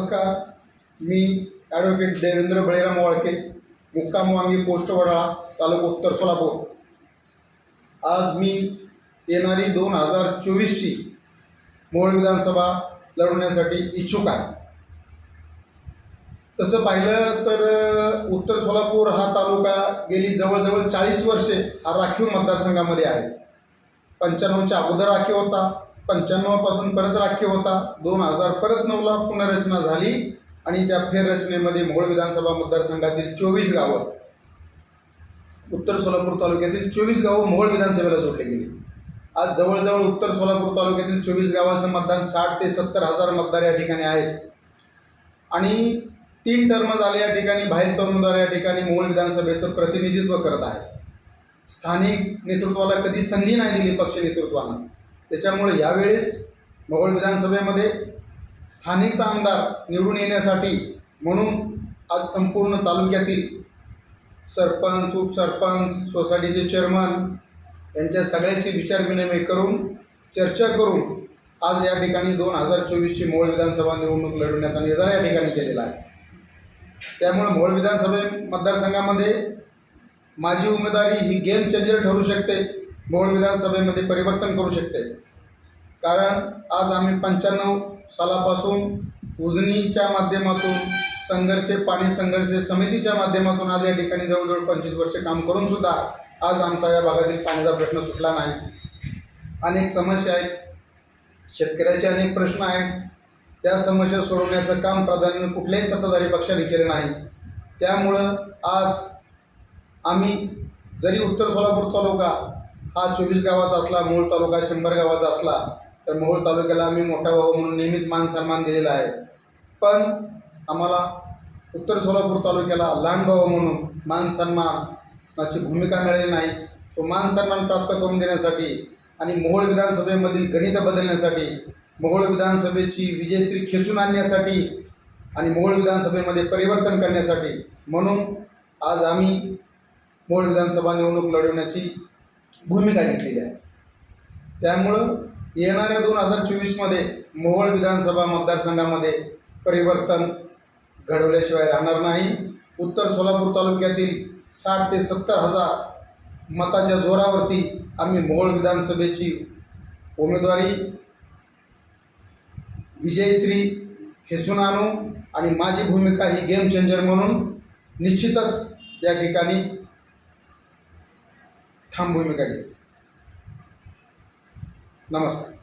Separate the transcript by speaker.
Speaker 1: नमस्कार. मी ॲडव्होकेट देवेंद्र बळीराम वाळके मुक्काम वांगी पोस्ट वडाळा तालुका उत्तर सोलापूर. आज मी येणारी दोन हजार चोवीसची मोळ विधानसभा लढवण्यासाठी इच्छुक आहे. तसं पाहिलं तर उत्तर सोलापूर हा तालुका गेली जवळजवळ चाळीस वर्षे हा राखीव मतदारसंघामध्ये आहे. पंच्याण्णवच्या अगोदर राखीव होता. पंच्याण्णवपासून परत राखीव होता. दोन हजार परत नऊला पुनर्रचना झाली आणि त्या फेररचनेमध्ये मोहोळ विधानसभा मतदारसंघातील चोवीस गावं उत्तर सोलापूर तालुक्यातील चोवीस गावं मोहोळ विधानसभेला जोडली गेली. आज जवळजवळ उत्तर सोलापूर तालुक्यातील चोवीस गावाचं मतदान साठ ते सत्तर हजार मतदार या ठिकाणी आहेत. आणि तीन टर्म झाले या ठिकाणी बाहेरचा उमेदवार या ठिकाणी मोहोळ विधानसभेचं प्रतिनिधित्व करत आहे स्थानिक नेतृत्वाला कधी संधी नाही दिली पक्ष नेतृत्वानं. त्याच्यामुळे यावेळेस मोगल विधानसभेमध्ये स्थानिकचा आमदार निवडून येण्यासाठी म्हणून आज संपूर्ण तालुक्यातील सरपंच उपसरपंच सोसायटीचे चेअरमन यांच्या सगळ्याशी विचारविनिमय करून चर्चा करून आज या ठिकाणी दोन हजार चोवीसची मोहोळ विधानसभा निवडणूक लढवण्याचा निर्धार या ठिकाणी केलेला आहे. त्यामुळे मोहोळ विधानसभे मतदारसंघामध्ये माझी उमेदवारी ही गेम चेंजर ठरू शकते. मोहोळ विधानसभेमध्ये परिवर्तन करू शकते. कारण आज आम्ही पंच्याण्णव सालापासून उजनीच्या माध्यमातून संघर्ष पाणी संघर्ष समितीच्या माध्यमातून आज या ठिकाणी जवळजवळ पंचवीस वर्ष काम करून सुद्धा आज आमचा या भागातील पाण्याचा प्रश्न सुटला नाही. अनेक समस्या आहेत. शेतकऱ्याचे अनेक प्रश्न आहेत. त्या समस्या सोडवण्याचं काम प्राधान्याने कुठल्याही सत्ताधारी पक्षाने केलं नाही. त्यामुळं आज आम्ही जरी उत्तर सोलापूर तालुका हा चोवीस गावात असला मोहोळ तालुका शंभर गावात असला तर मोहोळ तालुक्याला आम्ही मोठा भाऊ म्हणून नेहमीच मान सन्मान दिलेला आहे. पण आम्हाला उत्तर सोलापूर तालुक्याला लहान भाऊ म्हणून मान सन्मानाची भूमिका मिळालेली नाही. तो मान सन्मान प्राप्त करून देण्यासाठी आणि मोहोळ विधानसभेमधील गणित बदलण्यासाठी मोहोळ विधानसभेची विजयश्री खेचून आणण्यासाठी आणि मोहोळ विधानसभेमध्ये परिवर्तन करण्यासाठी म्हणून आज आम्ही मोहोळ विधानसभा निवडणूक लढवण्याची भूमिका घेतलेली आहे. त्यामुळं येणाऱ्या दोन हजार चोवीसमध्ये मोहोळ विधानसभा मतदारसंघामध्ये परिवर्तन घडवल्याशिवाय राहणार नाही. उत्तर सोलापूर तालुक्यातील साठ ते सत्तर हजार मताच्या जोरावरती आम्ही मोहोळ विधानसभेची उमेदवारी विजयश्री खेचून आणू आणि माझी भूमिका ही गेम चेंजर म्हणून निश्चितच या ठिकाणी ठाम भूमिका घेईल नमस्कार.